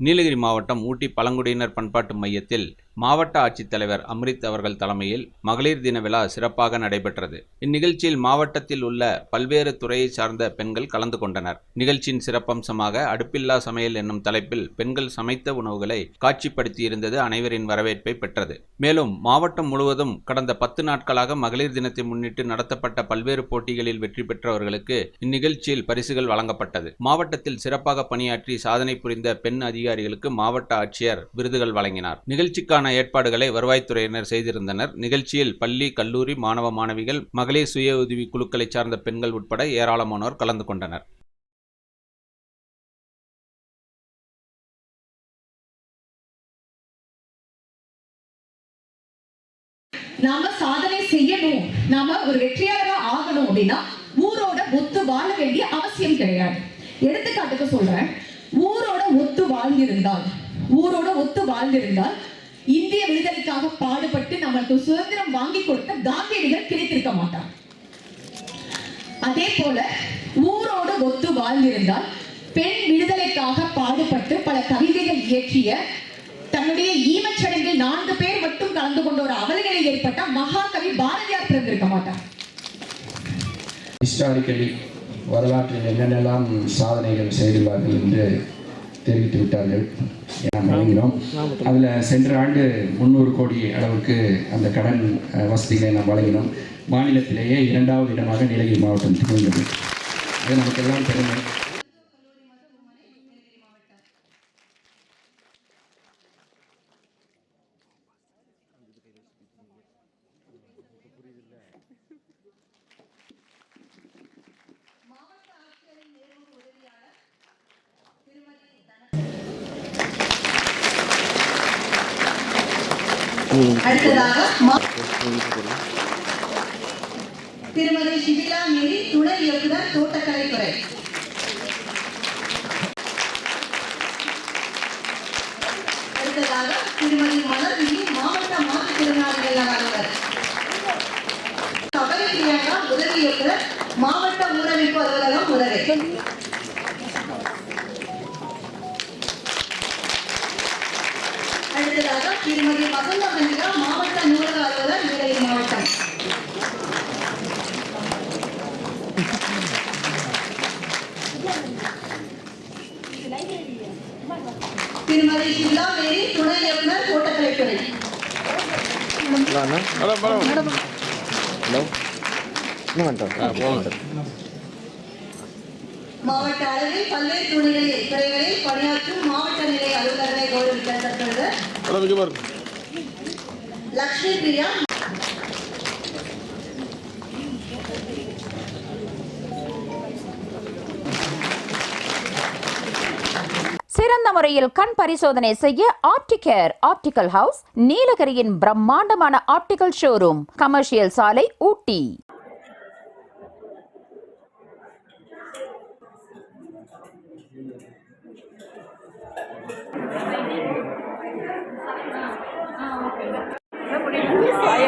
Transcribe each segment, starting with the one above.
நீலகிரி மாவட்டம் ஊட்டி பழங்குடியினர் பண்பாட்டு மையத்தில் மாவட்ட ஆட்சித்தலைவர் அம்ரித் அவர்கள் தலைமையில் மகளிர் தின விழா சிறப்பாக நடைபெற்றது. இந்நிகழ்ச்சியில் மாவட்டத்தில் உள்ள பல்வேறு துறையை சார்ந்த பெண்கள் கலந்து கொண்டனர். நிகழ்ச்சியின் சிறப்பம்சமாக அடுப்பில்லா சமையல் என்னும் தலைப்பில் பெண்கள் சமைத்த உணவுகளை காட்சிப்படுத்தியிருந்தது அனைவரின் வரவேற்பை பெற்றது. மேலும் மாவட்டம் முழுவதும் கடந்த பத்து நாட்களாக மகளிர் தினத்தை முன்னிட்டு நடத்தப்பட்ட பல்வேறு போட்டிகளில் வெற்றி பெற்றவர்களுக்கு இந்நிகழ்ச்சியில் பரிசுகள் வழங்கப்பட்டது. மாவட்டத்தில் சிறப்பாக பணியாற்றி சாதனை புரிந்த பெண் அதிகாரிகளுக்கு மாவட்ட ஆட்சியர் விருதுகள் வழங்கினார். நிகழ்ச்சிக்கான ஏற்பாடுகளை வருவாய்த்துறையினர் செய்திருந்தனர். நிகழ்ச்சியில் பள்ளி கல்லூரி மாணவ மாணவிகள் மகளிர் சுய உதவி குழுக்களை சார்ந்த பெண்கள் உட்பட ஏராளமானோர் கலந்து கொண்டனர். நாம சாதனை செய்யணும். நாம ஒரு வெற்றியாளரா ஆகணும் அப்படின்னா ஊரோட ஒத்து வாழ வேண்டிய அவசியம் கிடையாது. எடுத்துக்காட்டுக்கு சொல்றேன். ஊரோட ஒத்து வாழ்ந்திருந்தால் ஊரோட ஒத்து வாழ்ந்திருந்தால் இந்திய விடுதலைக்காக பாடுபட்டு நமக்கு சுதந்திரம் வாங்கி கொடுத்த காந்தியடிகள் கிடைத்திருக்க மாட்டார். அதே போல ஊரோடு ஒத்து வாழ்ந்திருந்தால் பெண் விடுதலைக்காக பாடுபட்டு பல கவிதைகள் இயற்றிய தன்னுடைய ஈமச்சடங்கில் நான்கு பேர் மட்டும் கலந்து கொண்ட ஒரு அவலநிலை ஏற்பட்ட மகாகவி பாரதியார் பிறந்திருக்க மாட்டார். ஹிஸ்டாரிக்கலி வரலாற்றில் என்னென்னலாம் சாதனைகள் செய்துள்ளார்கள் என்று தெரிவித்து விட்டார்கள். நாம் வழங்கினோம் அதில் சென்ற ஆண்டு முந்நூறு கோடி அளவுக்கு அந்த கடன் வசதிகளை நாம் வழங்கினோம். மாநிலத்திலேயே இரண்டாவது இடமாக நீலகிரி மாவட்டம் திகழ்ந்தது. அது நமக்கெல்லாம் பெருமை. அடுத்ததாக திருமதி சிபிலா மேரி திருமதி வசந்த மந்திரா மாவட்ட நூலக அலுவலர் நீலகிரி மாவட்டம். திருமதி ஷிலா மேரி துணை இயக்குனர் தோட்டக்கலைத்துறை மாவட்ட அளவில் பல்வேறு துறைகளில் துறைகளில் பணியாற்றும் மாவட்ட நிலை அலுவலர்களை கௌரவிக்கப்பட்டது லக்ஷ்மி பிரியா சிறந்த முறையில் கண் பரிசோதனை செய்ய ஆப்டிகேர் ஆப்டிகல் ஹவுஸ் நீலகிரியின் பிரம்மாண்டமான ஆப்டிகல் ஷோரூம் கமர்ஷியல் சாலை ஊட்டி.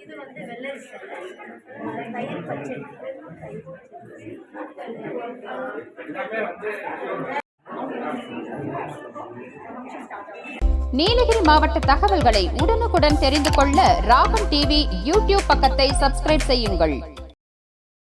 இது வந்து வெள்ளை தயிர் பச்சை வந்து நீலகிரி மாவட்ட தகவல்களை உடனுக்குடன் தெரிந்து கொள்ள ராகம் டிவி யூடியூப் பக்கத்தை சப்ஸ்கிரைப் செய்யுங்கள்.